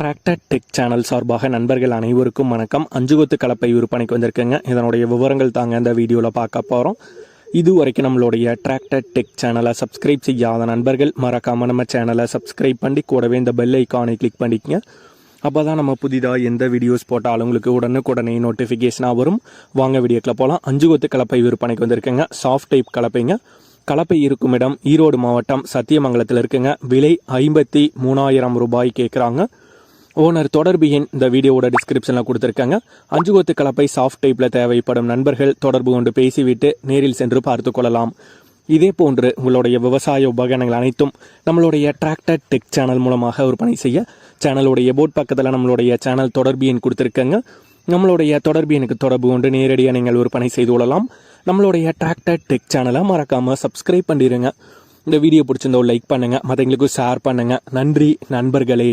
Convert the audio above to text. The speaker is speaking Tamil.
டிராக்டர் டெக் சேனல் சார்பாக நண்பர்கள் அனைவருக்கும் வணக்கம். அஞ்சுகொத்து கலப்பை விற்பனைக்கு வந்திருக்குங்க. இதனுடைய விவரங்கள் தாங்க இந்த வீடியோவில் பார்க்க போகிறோம் இது வரைக்கும் நம்மளுடைய டிராக்டர் டெக் சேனலை சப்ஸ்கிரைப் செய்யாத நண்பர்கள் மறக்காமல் நம்ம சேனலை சப்ஸ்கிரைப் பண்ணி கூடவே இந்த பெல் ஐக்கானை கிளிக் பண்ணிக்கங்க. அப்போ தான் நம்ம புதிதாக எந்த வீடியோஸ் போட்டாலும் உங்களுக்கு உடனுக்குடனே நோட்டிஃபிகேஷனாக வரும். வாங்க வீடியோக்கில் போகலாம் அஞ்சு கொத்து கலப்பை விற்பனைக்கு வந்திருக்குங்க. சாஃப்ட் டைப் கலப்பைங்க. கலப்பை இருக்கும் இடம் ஈரோடு மாவட்டம் சத்தியமங்கலத்தில் இருக்குங்க. விலை ஐம்பத்தி மூணாயிரம் ரூபாய் கேட்குறாங்க ஓனர் தொடர்பு எண் இந்த வீடியோவோட டிஸ்கிரிப்ஷனில் கொடுத்துருக்காங்க. அஞ்சு கொத்து கலப்பை சாஃப்ட் டைப்பில் தேவைப்படும் நண்பர்கள் தொடர்பு கொண்டு பேசிவிட்டு நேரில் சென்று பார்த்து கொள்ளலாம். இதே போன்று உங்களுடைய விவசாய உபகரணங்கள் அனைத்தும் நம்மளுடைய டிராக்டர் டெக் சேனல் மூலமாக விற்பனை செய்ய சேனலுடைய போட் பக்கத்தில் நம்மளுடைய சேனல் தொடர்பு எண் கொடுத்துருக்காங்க. நம்மளுடைய தொடர்பு எனக்கு தொடர்பு கொண்டு நேரடியாக நீங்கள் விற்பனை செய்து கொள்ளலாம். நம்மளுடைய டிராக்டர் டெக் சேனலை மறக்காமல் சப்ஸ்கிரைப் பண்ணிடுங்க இந்த வீடியோ பிடிச்சிருந்தோ லைக் பண்ணுங்கள் மற்றவங்களுக்கும் ஷேர் பண்ணுங்கள் நன்றி நண்பர்களே.